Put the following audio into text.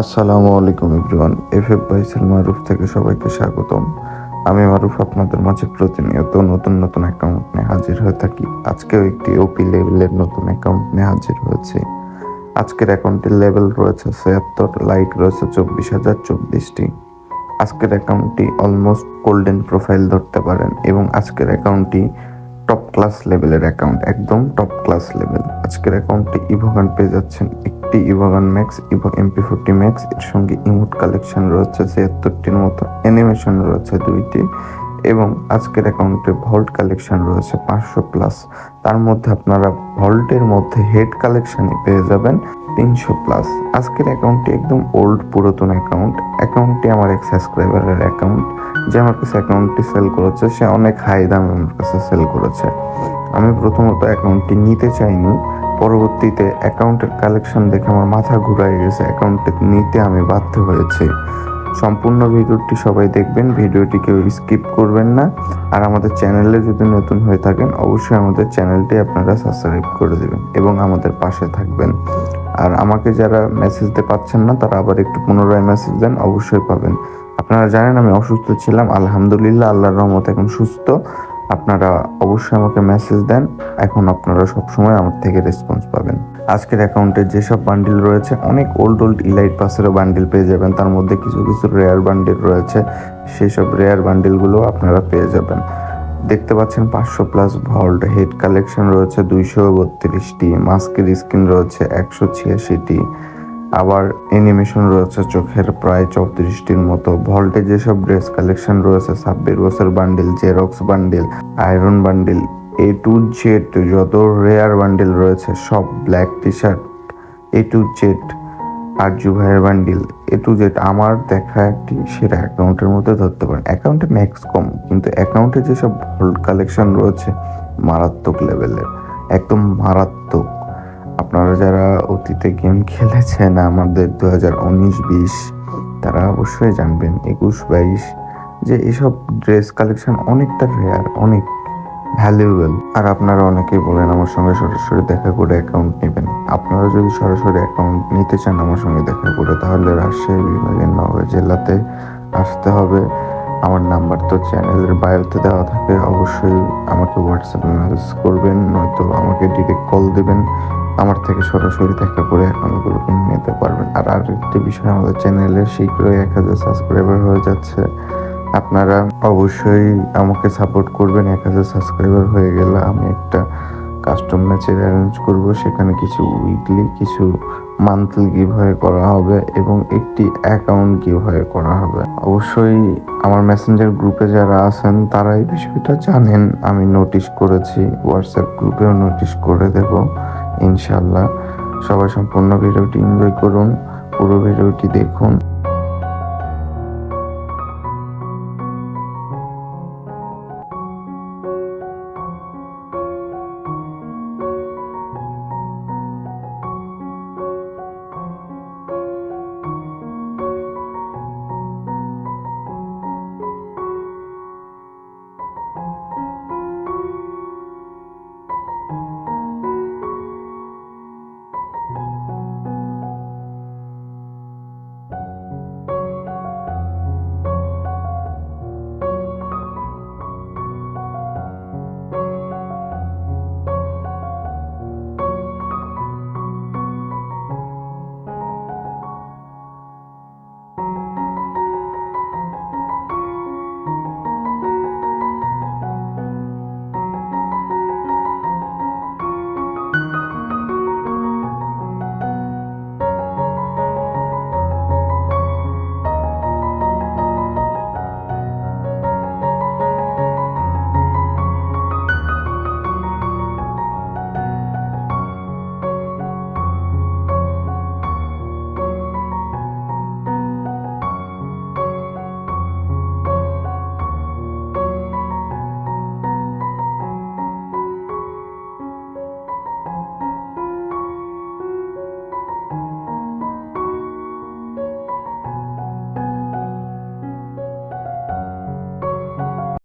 আসসালামু আলাইকুম everyone F F buy sell Maruf থেকে সবাইকে স্বাগতম। আমি মারুফ, আপনাদের মাঝে প্রতিনিয়ত নতুন নতুন অ্যাকাউন্ট নিয়ে হাজির হয়ে থাকি। আজকেও একটি ওপি লেভেলের নতুন অ্যাকাউন্ট নিয়ে হাজির হয়েছে। আজকের অ্যাকাউন্টের লেভেল রয়েছে ছিয়াত্তর লাইক রয়েছে চব্বিশ হাজার চব্বিশটি। আজকের অ্যাকাউন্টটি অলমোস্ট গোল্ডেন প্রোফাইল ধরতে পারেন এবং আজকের অ্যাকাউন্টটি টপ ক্লাস লেভেলের অ্যাকাউন্ট একদম টপ ক্লাস লেভেল আজকের অ্যাকাউন্টে ইভোগান পেয়ে যাচ্ছেন একটি evo gun max, evo MP forty max, এর সঙ্গে ইমোট কালেকশন রয়েছে ছিয়াত্তরটির মতো। অ্যানিমেশন রয়েছে দুইটি এবং আজকের অ্যাকাউন্টে ভল্ট কালেকশন রয়েছে পাঁচশো প্লাস। তার মধ্যে আপনারা ভল্টের মধ্যে হেড কালেকশনই পেয়ে যাবেন তিনশো প্লাস। আজকের অ্যাকাউন্টটি একদম ওল্ড, পুরাতন অ্যাকাউন্ট। অ্যাকাউন্টটি আমার এক সাবস্ক্রাইবারের অ্যাকাউন্ট। যে আমার কাছে অ্যাকাউন্টটি সেল করেছে, সে অনেক হাই দামে আমার কাছে সেল করেছে। আমি প্রথমত অ্যাকাউন্টটি নিতে চাইনি। পরবর্তীতে অ্যাকাউন্টের কালেকশন দেখে আমার মাথা ঘুরাই গেছে। অ্যাকাউন্টটি নিতে আমি বাধ্য হয়েছি। সম্পূর্ণ ভিডিওটি সবাই দেখবেন, ভিডিওটি কেউ স্কিপ করবেন না। আর আমাদের চ্যানেলে যদি নতুন হয়ে থাকেন, অবশ্যই আমাদের চ্যানেলটি আপনারা সাবস্ক্রাইব করে দেবেন এবং আমাদের পাশে থাকবেন। আর আমাকে যারা মেসেজ দিতে পাচ্ছেন না, তারা আবার একটু পুনরায় মেসেজ দেন, অবশ্যই পাবেন। আপনারা জানেন আমি অসুস্থ ছিলাম। আলহামদুলিল্লাহ, আল্লাহর রহমত এখন সুস্থ। আপনারা অবশ্যই আমাকে মেসেজ দেন। এখন আপনারা সবসময় আমার থেকে রেসপন্স পাবেন। আজকের অ্যাকাউন্টে যেসব বান্ডিল রয়েছে, অনেক ওল্ড ওল্ড ইলাইট পাসেরও বান্ডিল পেয়ে যাবেন। তার মধ্যে কিছু কিছু রেয়ার বান্ডিল রয়েছে। সেই সব রেয়ার বান্ডিলগুলো আপনারা পেয়ে যাবেন। দেখতে পাচ্ছেন পাঁচশো প্লাস ভল্ট হেড কালেকশন রয়েছে, দুইশো বত্রিশটি। মাস্কের স্ক্রিন রয়েছে, একশো ছিয়াশিটি। আবার অ্যানিমেশন রয়েছে, চোখের প্রায় চৌত্রিশটির মতো। ভল্টে যেসব ড্রেস কালেকশন রয়েছে, ছাব্বিশ বছর bundle, xerox bundle, iron bundle, A to Z, যত রেয়ার বান্ডিল রয়েছে, সব black T shirt A to Z, Arzu ভাইয়ের বান্ডিল, এ টু জেড, আমার দেখা একটি সেরা অ্যাকাউন্টের মধ্যে ধরতে পারেন। অ্যাকাউন্টে ম্যাক্স কম, কিন্তু অ্যাকাউন্টে যেসব ভল্ট কালেকশন রয়েছে, মারাত্মক লেভেলের একদম মারাত্মক। আপনারা যারা অতীতে গেম খেলেছেন আমাদের দু হাজার উনিশ, বিশ, তারা অবশ্যই জানবেন, একুশ, বাইশ, যে এসব ড্রেস কালেকশন অনেকটা রেয়ার অনেক ভ্যালুয়েবল আর আপনারা অনেকেই বলেন আমার সঙ্গে সরাসরি দেখা করে অ্যাকাউন্ট নেবেন। আপনারা যদি সরাসরি অ্যাকাউন্ট নিতে চান আমার সঙ্গে দেখা করে, তাহলে রাজশাহী, বিভাগের নগর জেলাতে আসতে হবে। আমার নাম্বার তো চ্যানেলের বায়োতে দেওয়া থাকে, অবশ্যই আমাকে হোয়াটসঅ্যাপে মেসেজ করবেন, নয়তো আমাকে ডিরেক্ট কল দেবেন। আমার থেকে সরাসরি দেখা করে অ্যাকাউন্টগুলো কিনে নিতে পারবেন। আর আরেকটি বিষয় আমাদের চ্যানেলে শীঘ্রই এক হাজার সাবস্ক্রাইবার হয়ে যাচ্ছে। আপনারা অবশ্যই আমাকে সাপোর্ট করবেন। এক হাজার সাবস্ক্রাইবার হয়ে গেলে আমি একটা কাস্টম ম্যাচের অ্যারেঞ্জ করব। সেখানে কিছু উইকলি কিছু মান্থলি গিভওয়ে করা হবে এবং একটি অ্যাকাউন্ট গিভওয়ে করা হবে। অবশ্যই আমার মেসেঞ্জার গ্রুপে যারা আছেন, তারা এই বিষয়টা জানেন। আমি নোটিশ করেছি হোয়াটসঅ্যাপ গ্রুপেও নোটিশ করে দেব। ইনশাল্লাহ সবাই সম্পূর্ণ ভিডিওটি এনজয় করুন পুরো ভিডিওটি দেখুন।